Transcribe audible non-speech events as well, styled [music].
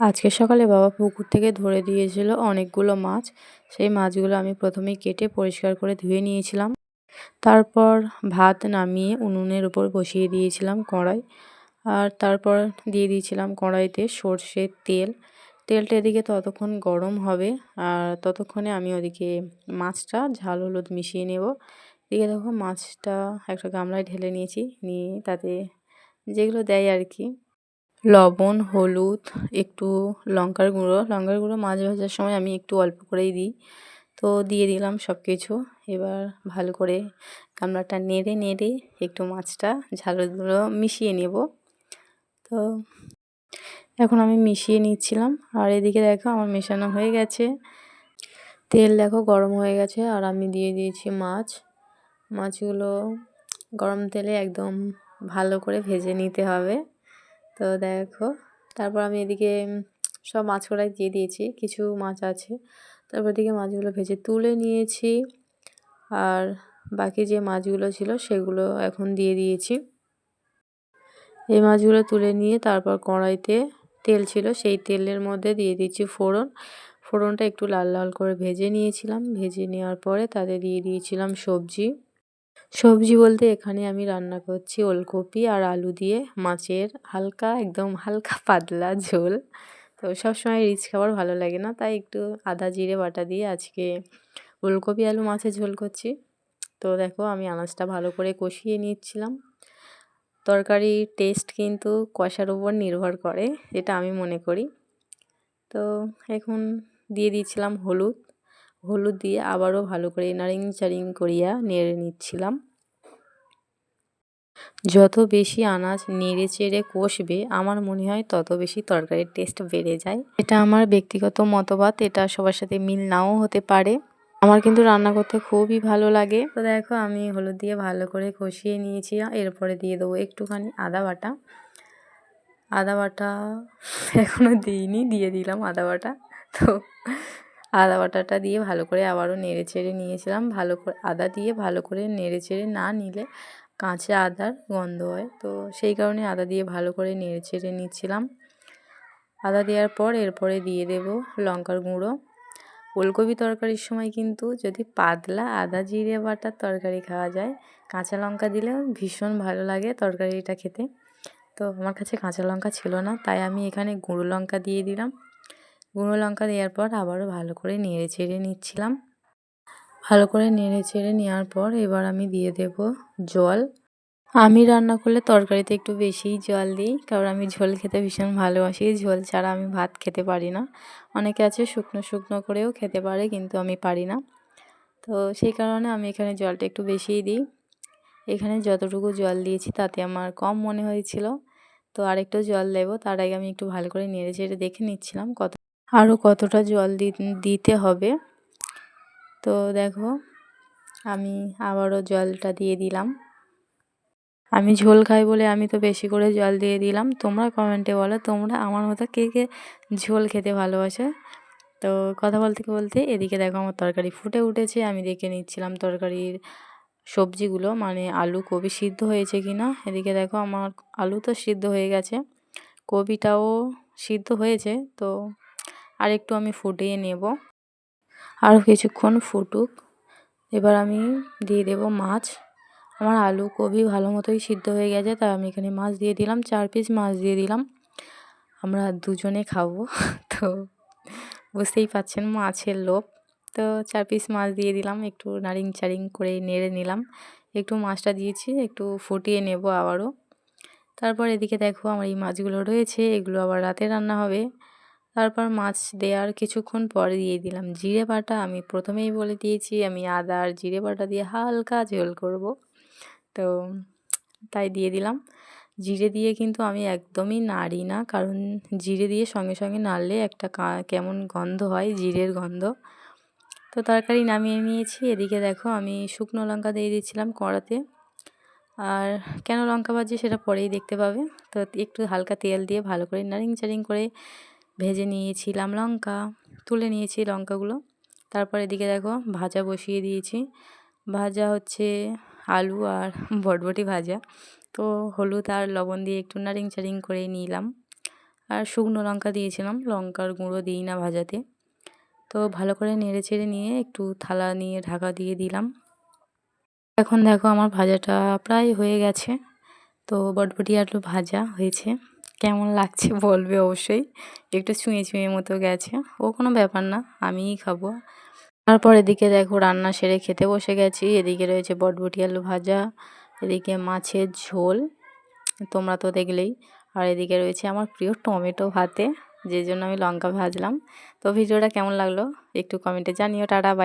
আজকে সকালে বাবা পুকুর থেকে ধরে দিয়েছিল অনেকগুলো মাছ। সেই মাছগুলো আমি প্রথমে কেটে পরিষ্কার করে ধুয়ে নিয়েছিলাম। তারপর ভাত নামিয়ে উনুনের উপর বসিয়ে দিয়েছিলাম কড়াই। আর তারপর দিয়ে দিয়েছিলাম কড়াইতে সর্ষের তেল। তেলটা এদিকে ততক্ষণ গরম হবে। আর ততক্ষণে আমি ওদিকে মাছটা ঝাল হলুদ মিশিয়ে নেব। এদিকে দেখো মাছটা একটা গামলায় ঢেলে নিয়েছি। নিয়ে তাতে যেগুলো দেয় আর কি। লবণ, হলুদ, একটু লঙ্কার গুঁড়ো। লঙ্কার গুঁড়ো মাছ ভাজার সময় আমি একটু অল্প করেই দিই। তো দিয়ে দিলাম সব কিছু এবার ভালো করে গামলাটা নেড়ে নেড়ে একটু মাছটা ঝালগুলো মিশিয়ে নেব। তো এখন আমি মিশিয়ে নিচ্ছিলাম। আর এদিকে দেখো আমার মেশানো হয়ে গেছে। তেল দেখো গরম হয়ে গেছে আর আমি দিয়ে দিয়েছি মাছ। মাছগুলো গরম তেলে একদম ভালো করে ভেজে নিতে হবে। তো দেখো, তারপর আমি এদিকে সব মাছ কড়াই দিয়ে দিয়েছি, কিছু মাছ আছে। তারপর এদিকে মাছগুলো ভেজে তুলে নিয়েছি, আর বাকি যে মাছগুলো ছিল সেগুলো এখন দিয়ে দিয়েছি। এই মাছগুলো তুলে নিয়ে তারপর কড়াইতে তেল ছিল, সেই তেলের মধ্যে দিয়ে দিচ্ছি ফোড়ন। ফোড়নটা একটু লাল লাল করে ভেজে নিয়েছিলাম। ভেজে নেওয়ার পরে তাতে দিয়ে দিয়েছিলাম সবজি। সবজি বলতে এখানে আমি রান্না করছি ওলকপি আর আলু দিয়ে মাছের হালকা, একদম হালকা পাতলা ঝোল। তো সবসময় রিচ খাবার ভালো লাগে না, তাই একটু আদা, জিরে, বাটা দিয়ে আজকে ওলকপি, আলু, মাছের ঝোল করছি। তো দেখো আমি আনাজটা ভালো করে কষিয়ে নিচ্ছিলাম। তরকারির টেস্ট কিন্তু কষার উপর নির্ভর করে, এটা আমি মনে করি। তো এখন দিয়ে দিয়েছিলাম হলুদ। হলুদ দিয়ে আবারও ভালো করে নারিং চারিং করিয়া নেড়ে নিচ্ছিলাম। যত বেশি আনাজ নেড়ে চেড়ে কষবে, আমার মনে হয় তত বেশি তরকারির টেস্ট বেড়ে যায়। এটা আমার ব্যক্তিগত মতবাদ, এটা সবার সাথে মিল নাও হতে পারে। আমার কিন্তু রান্না করতে খুবই ভালো লাগে। তো দেখো, আমি হলুদ দিয়ে ভালো করে কষিয়ে নিয়েছি। এরপরে দিয়ে দেবো একটুখানি আদা বাটা। আদা বাটা এখনও দিইনি, দিয়ে দিলাম আদা বাটা। তো আদা বাটাটা দিয়ে ভালো করে আবারও নেড়ে চেড়ে নিয়েছিলাম। ভালো করে, আদা দিয়ে ভালো করে নেড়ে চেড়ে না নিলে কাঁচা আদার গন্ধ হয়। তো সেই কারণে আদা দিয়ে ভালো করে নেড়ে চেড়ে নিচ্ছিলাম। আদা দেওয়ার পর এরপরে দিয়ে দেব লঙ্কার গুঁড়ো। ওলকপি তরকারির সময় কিন্তু যদি পাতলা আদা, জিরে, বাটার তরকারি খাওয়া যায়, কাঁচা লঙ্কা দিলে ভীষণ ভালো লাগে তরকারিটা খেতে। তো আমার কাছে কাঁচা লঙ্কা ছিল না, তাই আমি এখানে গুঁড়ো লঙ্কা দিয়ে দিলাম। গুঁড়ো লঙ্কা দেওয়ার পর আবারও ভালো করে নেড়ে চেড়ে নিচ্ছিলাম। ভালো করে নেড়ে চেড়ে নেওয়ার পর এবার আমি দিয়ে দেব জল। আমি রান্না করলে তরকারিতে একটু বেশিই জল দিই, কারণ আমি ঝোল খেতে ভীষণ ভালোবাসি। ঝোল ছাড়া আমি ভাত খেতে পারি না। অনেকে আছে শুকনো শুকনো করেও খেতে পারে, কিন্তু আমি পারি না। তো সেই কারণে আমি এখানে জলটা একটু বেশিই দিই। এখানে যতটুকু জল দিয়েছি তাতে আমার কম মনে হয়েছিল। তো আরেকটু জল দেবো, তার আগে আমি একটু ভালো করে নেড়ে চেড়ে দেখে নিচ্ছিলাম কত আরও কতটা জল দিতে হবে। তো দেখো, আমি আবারও জলটা দিয়ে দিলাম। আমি ঝোল খাই বলে আমি তো বেশি করে জল দিয়ে দিলাম। তোমরা কমেন্টে বলো, তোমরা আমার মতো কে কে ঝোল খেতে ভালোবাসে? তো কথা বলতে বলতে এদিকে দেখো আমার তরকারি ফুটে উঠেছে। আমি দেখে নিচ্ছিলাম তরকারির সবজিগুলো মানে আলু কবি সিদ্ধ হয়েছে কি না এদিকে দেখো আমার আলু তো সিদ্ধ হয়ে গেছে। কবিটাও সিদ্ধ হয়েছে, তো আর একটু আমি ফুটিয়ে নেব। আরও কিছুক্ষণ ফুটুক। এবার আমি দিয়ে দেব মাছ। আমার আলু কবি ভালো মতোই সিদ্ধ হয়ে গেছে, তাই আমি এখানে মাছ দিয়ে দিলাম। চার পিস মাছ দিয়ে দিলাম। আমরা দুজনে খাব। [laughs] তো বুঝতেই পাচ্ছেন মাছের লোভ। তো চার পিস মাছ দিয়ে দিলাম। একটু নারিং চারিং করে নেড়ে নিলাম। একটু মাছটা দিয়েছি, একটু ফুটিয়ে নেব আবারও। তারপর এদিকে দেখো আমার এই মাছগুলো রয়েছে। এগুলো আবার রাতে রান্না হবে। তারপর মাছ দেওয়ার কিছুক্ষণ পরে দিয়ে দিলাম। জিরে বাটা আমি প্রথমেই বলে দিয়েছি, আমি আদা আর জিরে বাটা দিয়ে হালকা ঝোল করব। তো তাই দিয়ে দিলাম। জিরে দিয়ে কিন্তু আমি একদমই নাড়ি না, কারণ জিরে দিয়ে সঙ্গে সঙ্গে নাড়লে একটা কেমন গন্ধ হয়, জিরের গন্ধ। তো তরকারি নামিয়ে নিয়েছি। এদিকে দেখো আমি শুকনো লঙ্কা দিয়ে দিয়েছিলাম কড়াতে। আর কেন লঙ্কা ভাজি সেটা পরেই দেখতে পাবে। তো একটু হালকা তেল দিয়ে ভালো করে নারিং চারিং করে ভেজে নিয়েছিলাম লঙ্কা, তুলে নিয়েছি লঙ্কাগুলো। তারপর এদিকে দেখো ভাজা বসিয়ে দিয়েছি। ভাজা হচ্ছে আলু আর [laughs] বটবটি ভাজা। তো হলুদ আর লবণ দিয়ে একটু নারিং চারিং করে নিলাম। আর শুকনো লঙ্কা দিয়েছিলাম, লঙ্কার গুঁড়ো দিই না ভাজাতে। তো ভালো করে নেড়ে চেড়ে নিয়ে একটু থালা নিয়ে ঢাকা দিয়ে দিলাম। এখন দেখো আমার ভাজাটা প্রায় হয়ে গেছে। তো বটবটি আলু ভাজা হয়েছে। কেমন লাগছে [laughs] বলবে অবশ্যই। একটু ছুঁয়ে ছুঁয়ে মতো গেছে। ও কোনো ব্যাপার না, আমিই খাব। তারপর এদিকে দেখো রান্না সেরে খেতে বসে গেছি। এদিকে রয়েছে বটবটি আলু ভাজা, এদিকে মাছের ঝোল, তোমরা তো দেখলেই। আর এদিকে রয়েছে আমার প্রিয় টমেটো ভাতে যে জন্য আমি লঙ্কা ভাজলাম। তো ভিডিওটা কেমন লাগল একটু কমেন্টে জানিও। Tata, bye.